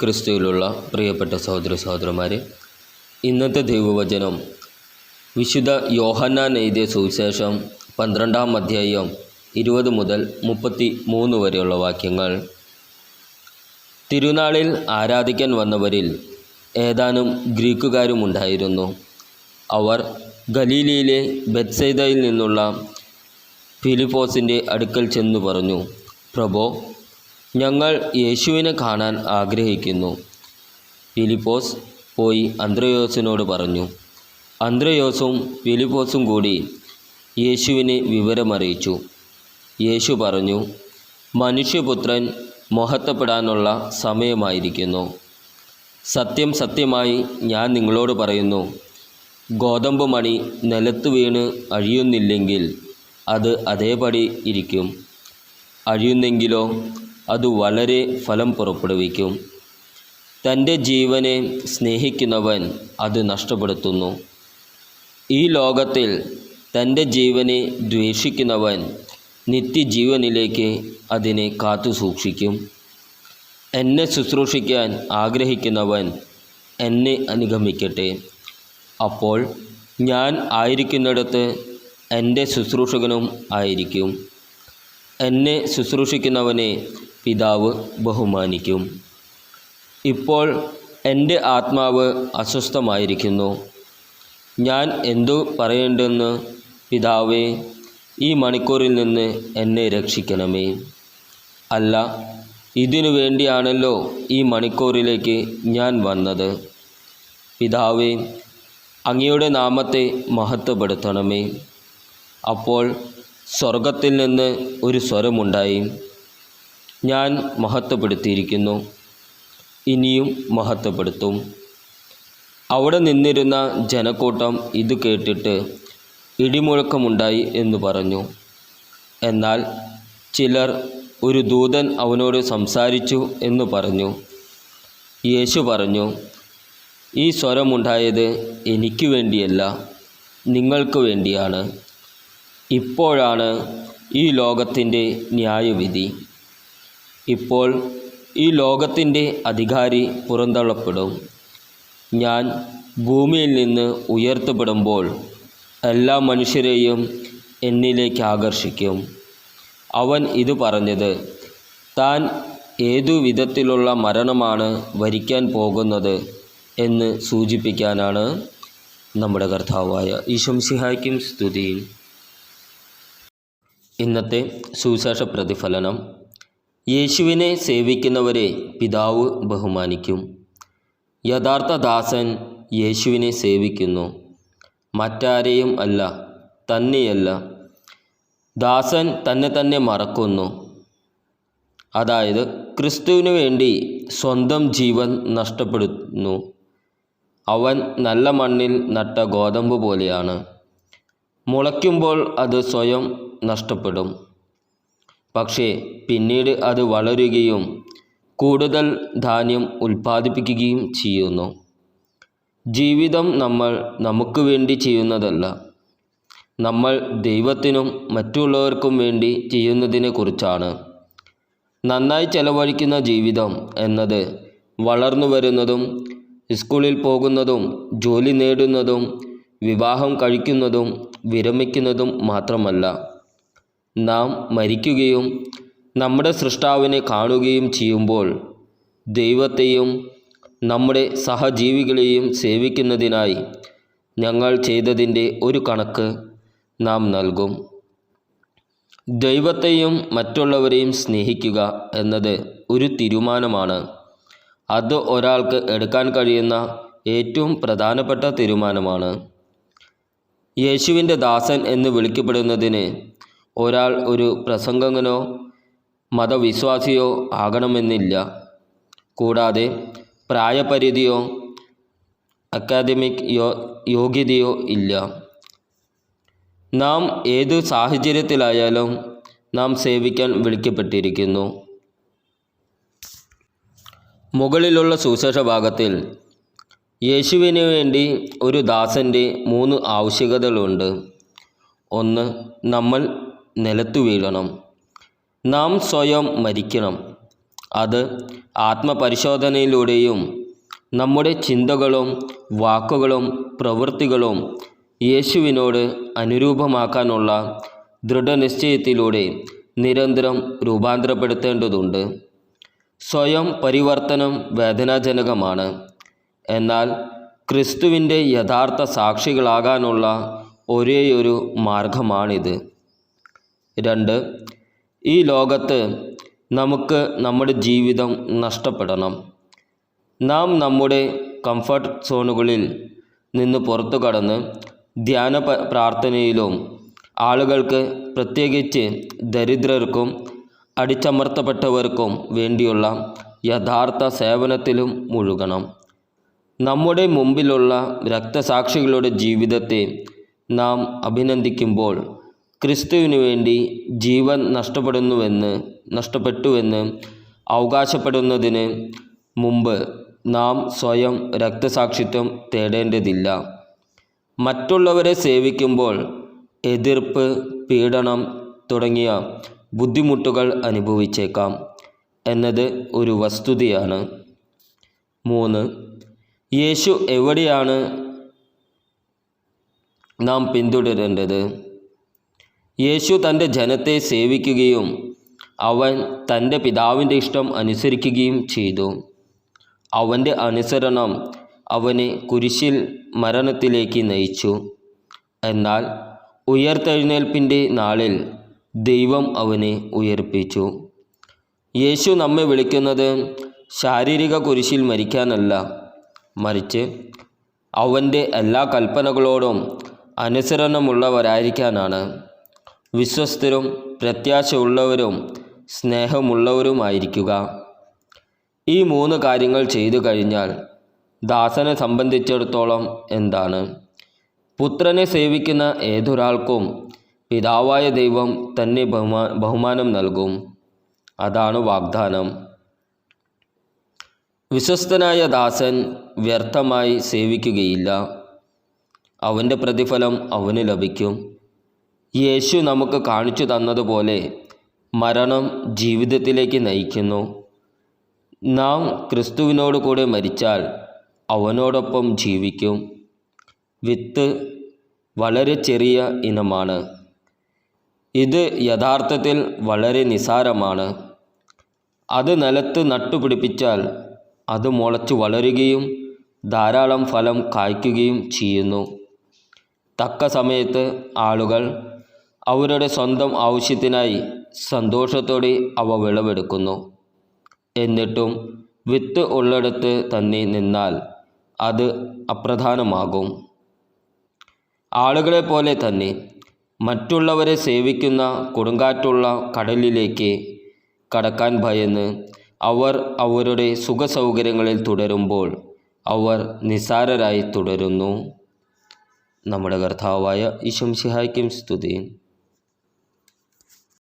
ക്രിസ്തുവിലുള്ള പ്രിയപ്പെട്ട സഹോദര സഹോദരന്മാരെ ഇന്നത്തെ ദൈവവചനം വിശുദ്ധ യോഹന്നാൻ എഴുതിയ സുവിശേഷം പന്ത്രണ്ടാം അധ്യായം ഇരുപത് മുതൽ മുപ്പത്തി മൂന്ന് വരെയുള്ള വാക്യങ്ങൾ. തിരുനാളിൽ ആരാധിക്കാൻ വന്നവരിൽ ഏതാനും ഗ്രീക്കുകാരും ഉണ്ടായിരുന്നു. അവർ ഗലീലയിലെ ബെത്സൈദയിൽ നിന്നുള്ള ഫിലിപ്പോസിന്റെ അടുക്കൽ ചെന്നു പറഞ്ഞു പ്രഭോ ഞങ്ങൾ യേശുവിനെ കാണാൻ ആഗ്രഹിക്കുന്നു. ഫിലിപ്പോസ് പോയി അന്ത്രയോസിനോട് പറഞ്ഞു അന്ത്രയോസും ഫിലിപ്പോസും കൂടി യേശുവിനെ വിവരമറിയിച്ചു. യേശു പറഞ്ഞു മനുഷ്യപുത്രൻ മഹത്വപ്പെടാനുള്ള സമയമായിരിക്കുന്നു. സത്യം സത്യമായി ഞാൻ നിങ്ങളോട് പറയുന്നു ഗോതമ്പ് മണി നിലത്ത് വീണ് അഴിയുന്നില്ലെങ്കിൽ അത് അതേപടി ഇരിക്കും. അഴിയുന്നെങ്കിലോ അത് വളരെ ഫലം പുറപ്പെടുവിക്കും. തന്റെ ജീവനെ സ്നേഹിക്കുന്നവൻ അത് നഷ്ടപ്പെടുത്തുന്നു. ഈ ലോകത്തിൽ തന്റെ ജീവനെ ദ്വേഷിക്കുന്നവൻ നിത്യജീവനിലേക്ക് അതിനെ കാത്തു സൂക്ഷിക്കും. എന്നെ ശുശ്രൂഷിക്കാൻ ആഗ്രഹിക്കുന്നവൻ എന്നെ അനുഗമിക്കട്ടെ. അപ്പോൾ ഞാൻ ആയിരിക്കുന്നിടത്ത് എന്റെ ശുശ്രൂഷകനും ആയിരിക്കും. എന്നെ ശുശ്രൂഷിക്കുന്നവനെ പിതാവ് ബഹുമാനിക്കും. ഇപ്പോൾ എന്റെ ആത്മാവ് അസ്വസ്ഥമായിരിക്കുന്നു. ഞാൻ എന്തു പറയേണ്ടെന്ന് പിതാവേ ഈ മണിക്കൂറിൽ നിന്ന് എന്നെ രക്ഷിക്കണമേ. അല്ല ഇതിനു വേണ്ടിയാണല്ലോ ഈ മണിക്കൂറിലേക്ക് ഞാൻ വന്നത്. പിതാവേ അങ്ങയുടെ നാമത്തെ മഹത്വപ്പെടുത്തണമേ. അപ്പോൾ സ്വർഗത്തിൽ നിന്ന് ഒരു സ്വരമുണ്ടായി. ഞാൻ മഹത്വപ്പെടുത്തിയിരിക്കുന്നു. ഇനിയും മഹത്വപ്പെടുത്തും. അവിടെ നിന്നിരുന്ന ജനക്കൂട്ടം ഇത് കേട്ടിട്ട് ഇടിമുഴക്കമുണ്ടായി എന്ന് പറഞ്ഞു. എന്നാൽ ചിലർ ഒരു ദൂതൻ അവനോട് സംസാരിച്ചു എന്ന് പറഞ്ഞു. യേശു പറഞ്ഞു ഈ സ്വരമുണ്ടായത് എനിക്ക് വേണ്ടിയല്ല നിങ്ങൾക്ക് വേണ്ടിയാണ്. ഇപ്പോഴാണ് ഈ ലോകത്തിന്റെ ന്യായവിധി. ഇപ്പോൾ ഈ ലോകത്തിന്റെ അധികാരി പുറന്തള്ളപ്പെടും. ഞാൻ ഭൂമിയിൽ നിന്ന് ഉയർത്തപ്പെടുമ്പോൾ എല്ലാ മനുഷ്യരെയും എന്നിലേക്ക് ആകർഷിക്കും. അവൻ ഇത് പറഞ്ഞത് താൻ ഏതു വിധത്തിലുള്ള മരണമാണ് വരിക്കാൻ പോകുന്നത് എന്ന് സൂചിപ്പിക്കാനാണ് നമ്മുടെ കർത്താവായ ഈശംസിഹായ്ക്കും സ്തുതി ഇന്നത്തെ സുവിശേഷ പ്രതിഫലനം യേശുവിനെ സേവിക്കുന്നവരെ പിതാവ് ബഹുമാനിക്കും. യഥാർത്ഥ ദാസൻ യേശുവിനെ സേവിക്കുന്നു. മറ്റാരെയും അല്ല തന്നെയല്ല. ദാസൻ തന്നെ തന്നെ മറക്കുന്നു. അതായത് ക്രിസ്തുവിനു വേണ്ടി സ്വന്തം ജീവൻ നഷ്ടപ്പെടുന്നു. അവൻ നല്ല മണ്ണിൽ നട്ട ഗോതമ്പ് പോലെയാണ്. മുളയ്ക്കുമ്പോൾ അത് സ്വയം നഷ്ടപ്പെടും. പക്ഷേ പിന്നീട് അത് വളരുകയും കൂടുതൽ ധാന്യം ഉൽപ്പാദിപ്പിക്കുകയും ചെയ്യുന്നു. ജീവിതം നമ്മൾ നമുക്ക് വേണ്ടി ചെയ്യുന്നതല്ല. നമ്മൾ ദൈവത്തിനും മറ്റുള്ളവർക്കും വേണ്ടി ചെയ്യുന്നതിനെ കുറിച്ചാണ്. നന്നായി ചെലവഴിക്കുന്ന ജീവിതം എന്നത് വളർന്നു വരുന്നതും സ്കൂളിൽ പോകുന്നതും ജോലി നേടുന്നതും വിവാഹം കഴിക്കുന്നതും വിരമിക്കുന്നതും മാത്രമല്ല. നാം മരിക്കുകയും നമ്മുടെ സൃഷ്ടാവിനെ കാണുകയും ചെയ്യുമ്പോൾ ദൈവത്തെയും നമ്മുടെ സഹജീവികളെയും സേവിക്കുന്നതിനായി ഞങ്ങൾ ചെയ്തതിന്റെ ഒരു കണക്ക് നാം നൽകും. ദൈവത്തെയും മറ്റുള്ളവരെയും സ്നേഹിക്കുക എന്നത് ഒരു തീരുമാനമാണ്. അത് ഒരാൾക്ക് എടുക്കാൻ കഴിയുന്ന ഏറ്റവും പ്രധാനപ്പെട്ട തീരുമാനമാണ്. യേശുവിന്റെ ദാസൻ എന്ന് വിളിക്കപ്പെടുന്നതിന് ഒരാൾ ഒരു പ്രസംഗകനോ മതവിശ്വാസിയോ ആകണമെന്നില്ല. കൂടാതെ പ്രായപരിധിയോ അക്കാദമിക് യോ യോഗ്യതയോ ഇല്ല. നാം ഏത് സാഹചര്യത്തിലായാലും നാം സേവിക്കാൻ വിളിക്കപ്പെട്ടിരിക്കുന്നു. മുകളിലുള്ള സുശേഷ ഭാഗത്തിൽ യേശുവിന് വേണ്ടി ഒരു ദാസന്റെ മൂന്ന് ആവശ്യകതകളുണ്ട്. ഒന്ന് നമ്മൾ നിലത്തു വീഴണം. നാം സ്വയം മരിക്കണം. അത് ആത്മപരിശോധനയിലൂടെയും നമ്മുടെ ചിന്തകളും വാക്കുകളും പ്രവൃത്തികളും യേശുവിനോട് അനുരൂപമാക്കാനുള്ള ദൃഢനിശ്ചയത്തിലൂടെ നിരന്തരം രൂപാന്തരപ്പെടുത്തേണ്ടതുണ്ട്. സ്വയം പരിവർത്തനം വേദനാജനകമാണ്. എന്നാൽ ക്രിസ്തുവിന്റെ യഥാർത്ഥ സാക്ഷികളാകാനുള്ള ഒരേയൊരു മാർഗമാണിത്. രണ്ട് ഈ ലോകത്ത് നമുക്ക് നമ്മുടെ ജീവിതം നഷ്ടപ്പെടണം. നാം നമ്മുടെ കംഫർട്ട് സോണുകളിൽ നിന്ന് പുറത്തു കടന്ന് ധ്യാന പ്രാർത്ഥനയിലും ആളുകൾക്ക് പ്രത്യേകിച്ച് ദരിദ്രർക്കും അടിച്ചമർത്തപ്പെട്ടവർക്കും വേണ്ടിയുള്ള യഥാർത്ഥ സേവനത്തിലും മുഴുകണം. നമ്മുടെ മുമ്പിലുള്ള രക്തസാക്ഷികളുടെ ജീവിതത്തെ നാം അഭിനന്ദിക്കുമ്പോൾ ക്രിസ്തുവിനു വേണ്ടി ജീവൻ നഷ്ടപ്പെടുന്നുവെന്ന് നഷ്ടപ്പെട്ടുവെന്ന് അവകാശപ്പെടുന്നതിന് മുമ്പ് നാം സ്വയം രക്തസാക്ഷിത്വം തേടേണ്ടതില്ല. മറ്റുള്ളവരെ സേവിക്കുമ്പോൾ എതിർപ്പ് പീഡനം തുടങ്ങിയ ബുദ്ധിമുട്ടുകൾ അനുഭവിച്ചേക്കാം എന്നത് ഒരു വസ്തുതയാണ്. മൂന്ന് യേശു എവിടെയാണ് നാം പിന്തുടരേണ്ടത്? യേശു തന്റെ ജനത്തെ സേവിക്കുകയും അവൻ തന്റെ പിതാവിന്റെ ഇഷ്ടം അനുസരിക്കുകയും ചെയ്തു. അവന്റെ അനുസരണം അവനെ കുരിശിൽ മരണത്തിലേക്ക് നയിച്ചു. എന്നാൽ ഉയർത്തെഴുന്നേൽപ്പിന്റെ നാളിൽ ദൈവം അവനെ ഉയർപ്പിച്ചു. യേശു നമ്മെ വിളിക്കുന്നത് ശാരീരിക കുരിശിൽ മരിക്കാനല്ല മറിച്ച് അവന്റെ എല്ലാ കൽപ്പനകളോടും അനുസരണമുള്ളവരായിരിക്കാനാണ്. വിശ്വസ്തരും പ്രത്യാശയുള്ളവരും സ്നേഹമുള്ളവരുമായിരിക്കുക. ഈ മൂന്ന് കാര്യങ്ങൾ ചെയ്തു കഴിഞ്ഞാൽ ദാസനെ സംബന്ധിച്ചിടത്തോളം എന്താണ്? പുത്രനെ സേവിക്കുന്ന ഏതൊരാൾക്കും പിതാവായ ദൈവം തന്നെ ബഹുമാ ബഹുമാനം നൽകും. അതാണ് വാഗ്ദാനം. വിശ്വസ്തനായ ദാസൻ വ്യർത്ഥമായി സേവിക്കുകയില്ല. അവന്റെ പ്രതിഫലം അവന് ലഭിക്കും. യേശു നമുക്ക് കാണിച്ചു തന്നതുപോലെ മരണം ജീവിതത്തിലേക്ക് നയിക്കുന്നു. നാം ക്രിസ്തുവിനോട് കൂടെ മരിച്ചാൽ അവനോടൊപ്പം ജീവിക്കും. വിത്ത് വളരെ ചെറിയ ഇനമാണ്. ഇത് യഥാർത്ഥത്തിൽ വളരെ നിസാരമാണ്. അത് നിലത്ത് നട്ടുപിടിപ്പിച്ചാൽ അത് മുളച്ച് വളരുകയും ധാരാളം ഫലം കായ്ക്കുകയും ചെയ്യുന്നു. തക്ക സമയത്ത് ആളുകൾ അവരുടെ സ്വന്തം ആവശ്യത്തിനായി സന്തോഷത്തോടെ അവ വിളവെടുക്കുന്നു. എന്നിട്ടും വിത്ത് ഉള്ളിടത്ത് തന്നെ നിന്നാൽ അത് അപ്രധാനമാകും. ആളുകളെ പോലെ തന്നെ മറ്റുള്ളവരെ സേവിക്കുന്ന കൊടുങ്കാറ്റുള്ള കടലിലേക്ക് കടക്കാൻ ഭയന്ന് അവർ അവരുടെ സുഖസൗകര്യങ്ങളിൽ തുടരുമ്പോൾ അവർ നിസാരരായി തുടരുന്നു. നമ്മുടെ കർത്താവായ ഈശംസിഹായ്ക്കും സ്തുതി.